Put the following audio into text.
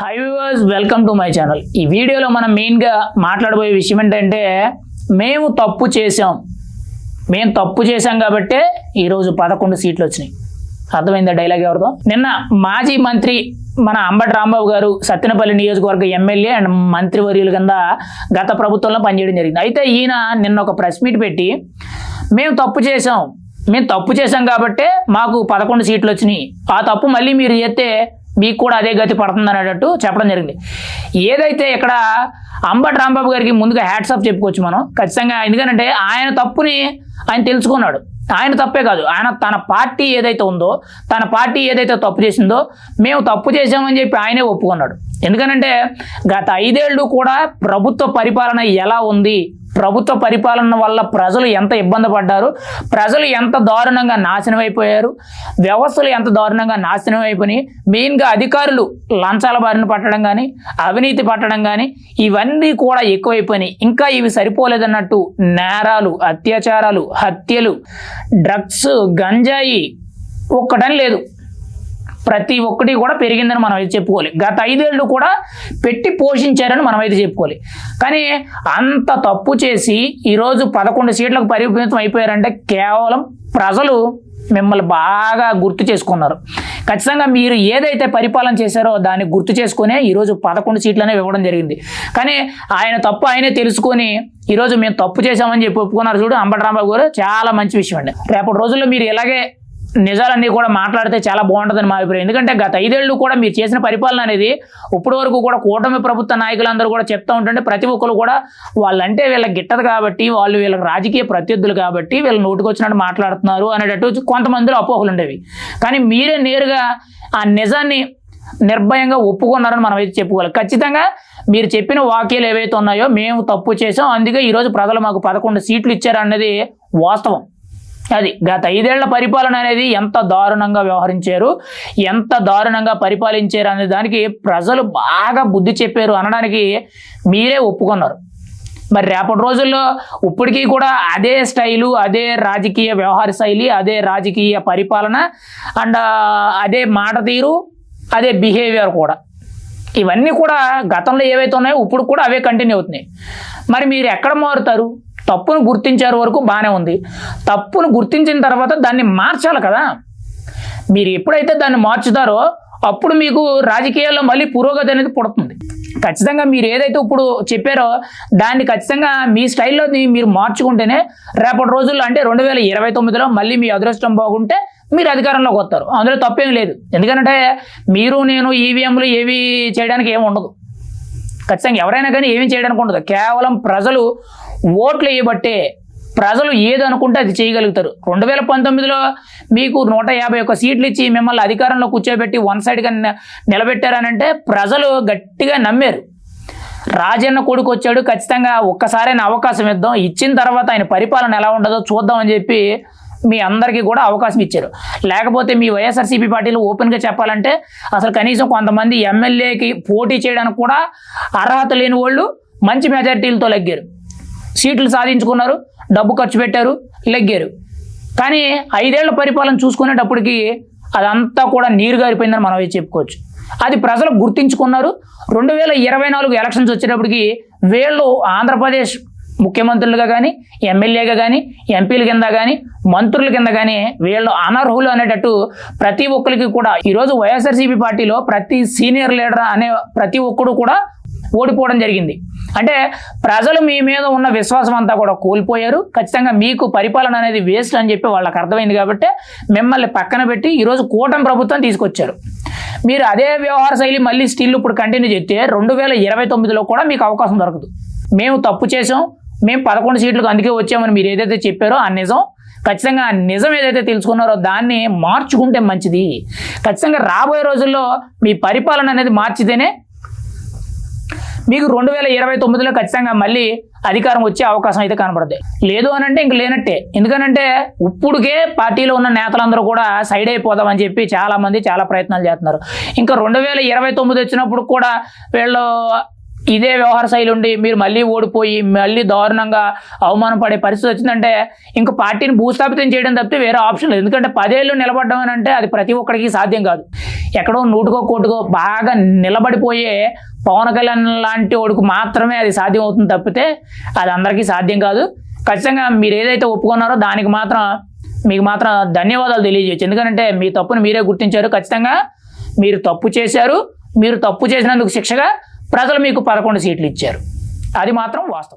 Hi viewers welcome to my channel ఈ వీడియోలో మనం మెయిన్గా మాట్లాడబోయే విషయం ఏంటంటే మేము తప్పు చేసాం మేము తప్పు చేశాం కాబట్టే ఈరోజు పదకొండు సీట్లు వచ్చినాయి. అర్థమైందా డైలాగ్ ఎవరితో నిన్న మాజీ మంత్రి మన అంబటి రాంబాబు గారు సత్తెనపల్లి నియోజకవర్గ ఎమ్మెల్యే అండ్ మంత్రివర్యుల కింద గత ప్రభుత్వంలో పనిచేయడం జరిగింది. అయితే ఈయన నిన్న ఒక ప్రెస్ మీట్ పెట్టి మేము తప్పు చేసాం మేము తప్పు చేసాం కాబట్టే మాకు పదకొండు సీట్లు వచ్చినాయి. ఆ తప్పు మళ్ళీ మీరు చేస్తే మీకు కూడా అదే గతి పడుతుంది అనేటట్టు చెప్పడం జరిగింది. ఏదైతే ఇక్కడ అంబటి రాంబాబు గారికి ముందుగా హ్యాట్సాప్ చెప్పుకోవచ్చు మనం ఖచ్చితంగా ఎందుకంటే ఆయన తప్పుని ఆయన తెలుసుకున్నాడు. ఆయన తప్పే కాదు ఆయన తన పార్టీ ఏదైతే ఉందో తన పార్టీ ఏదైతే తప్పు చేసిందో మేము తప్పు చేసామని చెప్పి ఆయనే ఒప్పుకున్నాడు. ఎందుకనంటే గత ఐదేళ్ళు కూడా ప్రభుత్వ పరిపాలన ఎలా ఉంది? ప్రభుత్వ పరిపాలన వల్ల ప్రజలు ఎంత ఇబ్బంది పడ్డారు ప్రజలు ఎంత దారుణంగా నాశనం అయిపోయారు వ్యవస్థలు ఎంత దారుణంగా నాశనం అయిపోయినాయి మెయిన్గా అధికారులు లంచాల బారిన పట్టడం కానీ అవినీతి పట్టడం కానీ ఇవన్నీ కూడా ఎక్కువైపోయినాయి. ఇంకా ఇవి సరిపోలేదన్నట్టు నేరాలు అత్యాచారాలు హత్యలు డ్రగ్స్ గంజాయి ఒక్కటని లేదు. ప్రతి ఒక్కటి కూడా పెరిగిందని మనం అయితే చెప్పుకోవాలి. గత ఐదేళ్ళు కూడా పెట్టి పోషించారని మనం అయితే చెప్పుకోవాలి. కానీ అంత తప్పు చేసి ఈరోజు పదకొండు సీట్లకు పరిమితం అయిపోయారంటే కేవలం ప్రజలు మిమ్మల్ని బాగా గుర్తు చేసుకున్నారు. ఖచ్చితంగా మీరు ఏదైతే పరిపాలన చేశారో దాన్ని గుర్తు చేసుకునే ఈరోజు పదకొండు సీట్లనే ఇవ్వడం జరిగింది. కానీ ఆయన తప్పు ఆయనే తెలుసుకొని ఈరోజు మేము తప్పు చేశామని చెప్పి ఒప్పుకున్నారు చూడు అంబటి రాంబాబు గారు. చాలా మంచి విషయం అండి. రేపటి రోజుల్లో మీరు ఇలాగే నిజాలన్నీ కూడా మాట్లాడితే చాలా బాగుంటుందని మా అభిప్రాయం ఎందుకంటే గత ఐదేళ్ళు కూడా మీరు చేసిన పరిపాలన అనేది ఇప్పటి వరకు కూడా కూటమి ప్రభుత్వ నాయకులందరూ కూడా చెప్తూ ఉంటుంటే ప్రతి ఒక్కరు కూడా వాళ్ళంటే వీళ్ళకి గిట్టదు కాబట్టి వాళ్ళు వీళ్ళకి రాజకీయ ప్రత్యర్థులు కాబట్టి వీళ్ళు నోటుకొచ్చినట్టు మాట్లాడుతున్నారు అనేటట్టు కొంతమందిలో అపోహలు ఉండేవి. కానీ మీరే నేరుగా ఆ నిజాన్ని నిర్భయంగా ఒప్పుకున్నారని మనం అయితే చెప్పుకోవాలి. ఖచ్చితంగా మీరు చెప్పిన వాక్యాలు ఏవైతే ఉన్నాయో మేము తప్పు చేసాం అందుకే ఈరోజు ప్రజలు మాకు పదకొండు సీట్లు ఇచ్చారు అన్నది వాస్తవం. అది గత ఐదేళ్ళ పరిపాలన అనేది ఎంత దారుణంగా వ్యవహరించారు ఎంత దారుణంగా పరిపాలించారు అనే దానికి ప్రజలు బాగా బుద్ధి చెప్పారు అనడానికి మీరే ఒప్పుకున్నారు. మరి రేపటి రోజుల్లో ఇప్పటికీ కూడా అదే స్టైలు అదే రాజకీయ వ్యవహార శైలి అదే రాజకీయ పరిపాలన అండ్ అదే మాట తీరు అదే బిహేవియర్ కూడా. ఇవన్నీ కూడా గతంలో ఏవైతే ఉన్నాయో ఇప్పుడు కూడా అవే కంటిన్యూ అవుతున్నాయి. మరి మీరు ఎక్కడ మారుతారు? తప్పును గుర్తించారు వరకు బాగానే ఉంది. తప్పును గుర్తించిన తర్వాత దాన్ని మార్చాలి కదా. మీరు ఎప్పుడైతే దాన్ని మార్చుతారో అప్పుడు మీకు రాజకీయాల్లో మళ్ళీ పురోగతి అనేది పుడుతుంది. ఖచ్చితంగా మీరు ఏదైతే ఇప్పుడు చెప్పారో దాన్ని ఖచ్చితంగా మీ స్టైల్లో మీరు మార్చుకుంటేనే రేపటి రోజుల్లో అంటే రెండు వేల ఇరవై తొమ్మిదిలో మళ్ళీ మీ అదృష్టం బాగుంటే మీరు అధికారంలోకి వస్తారు. అందులో తప్పేం లేదు. ఎందుకంటే మీరు నేను ఈవీఎంలు ఏవి చేయడానికి ఏమి ఉండదు. ఖచ్చితంగా ఎవరైనా కానీ ఏమీ చేయడానికి ఉండదు. కేవలం ప్రజలు ఓట్లు వేయబట్టే ప్రజలు ఏదనుకుంటే అది చేయగలుగుతారు. రెండు వేల పంతొమ్మిదిలో మీకు నూట యాభై ఒక్క సీట్లు ఇచ్చి మిమ్మల్ని అధికారంలో కూర్చోబెట్టి వన్ సైడ్గా నిలబెట్టారనంటే ప్రజలు గట్టిగా నమ్మారు. రాజన్న కొడుకు వచ్చాడు ఖచ్చితంగా ఒక్కసారైనా అవకాశం ఇద్దాం. ఇచ్చిన తర్వాత ఆయన పరిపాలన ఎలా ఉండదో చూద్దాం అని చెప్పి మీ అందరికీ కూడా అవకాశం ఇచ్చారు. లేకపోతే మీ వైఎస్ఆర్సీపీ పార్టీలు ఓపెన్గా చెప్పాలంటే అసలు కనీసం కొంతమంది ఎమ్మెల్యేకి పోటీ చేయడానికి కూడా అర్హత లేని వాళ్ళు మంచి మెజారిటీలతో లగ్గారు. సీట్లు సాధించుకున్నారు డబ్బు ఖర్చు పెట్టారు లెగ్గారు. కానీ ఐదేళ్ళ పరిపాలన చూసుకునేటప్పటికి అదంతా కూడా నీరు గారిపోయిందని మనం చెప్పుకోవచ్చు. అది ప్రజలు గుర్తించుకున్నారు. రెండు వేల ఇరవై నాలుగు ఎలక్షన్స్ వచ్చేటప్పటికి వీళ్ళు ఆంధ్రప్రదేశ్ ముఖ్యమంత్రులుగా కానీ ఎమ్మెల్యేగా కానీ ఎంపీల కింద కానీ మంత్రుల కింద కానీ వీళ్ళు అనర్హులు అనేటట్టు ప్రతి ఒక్కరికి కూడా ఈరోజు వైఎస్ఆర్సీపీ పార్టీలో ప్రతి సీనియర్ లీడర్ అనే ప్రతి ఒక్కడు కూడా ఓడిపోవడం జరిగింది. అంటే ప్రజలు మీ మీద ఉన్న విశ్వాసం అంతా కూడా కోల్పోయారు. ఖచ్చితంగా మీకు పరిపాలన అనేది వేస్ట్ అని చెప్పి వాళ్ళకి అర్థమైంది కాబట్టి మిమ్మల్ని పక్కన పెట్టి ఈరోజు కూటమి ప్రభుత్వం తీసుకొచ్చారు. మీరు అదే వ్యవహార శైలి మళ్ళీ స్టిల్ ఇప్పుడు కంటిన్యూ చేస్తే రెండు వేల ఇరవై తొమ్మిదిలో కూడా మీకు అవకాశం దొరకదు. మేము తప్పు చేసాం మేము పదకొండు సీట్లకు అందుకే వచ్చామని మీరు ఏదైతే చెప్పారో ఆ నిజం. ఖచ్చితంగా నిజం ఏదైతే తెలుసుకున్నారో దాన్ని మార్చుకుంటే మంచిది. ఖచ్చితంగా రాబోయే రోజుల్లో మీ పరిపాలన అనేది మార్చితేనే మీకు రెండు వేల ఇరవై తొమ్మిదిలో ఖచ్చితంగా మళ్ళీ అధికారం వచ్చే అవకాశం అయితే కనబడుతుంది లేదు అని అంటే ఇంక లేనట్టే. ఎందుకనంటే ఇప్పుడుకే పార్టీలో ఉన్న నేతలందరూ కూడా సైడ్ అయిపోదామని చెప్పి చాలా మంది చాలా ప్రయత్నాలు చేస్తున్నారు. ఇంకా రెండు వేల ఇరవై తొమ్మిది వచ్చినప్పుడు కూడా వీళ్ళు ఇదే వ్యవహార శైలి ఉండి మీరు మళ్ళీ ఓడిపోయి మళ్ళీ దారుణంగా అవమానం పడే పరిస్థితి వచ్చిందంటే ఇంక పార్టీని భూస్థాపితం చేయడం తప్పితే వేరే ఆప్షన్ లేదు. ఎందుకంటే పదేళ్ళు నిలబడడం అని అంటే అది ప్రతి ఒక్కరికి సాధ్యం కాదు. ఎక్కడో నూటుకో కోటుకో బాగా నిలబడిపోయే పవన్ కళ్యాణ్ లాంటి వాడికి మాత్రమే అది సాధ్యం అవుతుంది తప్పితే అది అందరికీ సాధ్యం కాదు. ఖచ్చితంగా మీరు ఏదైతే ఒప్పుకున్నారో దానికి మాత్రం మీకు మాత్రం ధన్యవాదాలు తెలియజేయచ్చు. ఎందుకంటే మీ తప్పును మీరే గుర్తించారు. ఖచ్చితంగా మీరు తప్పు చేశారు. మీరు తప్పు చేసినందుకు శిక్షగా ప్రజలు మీకు పదకొండు సీట్లు ఇచ్చారు. అది మాత్రం వాస్తవం.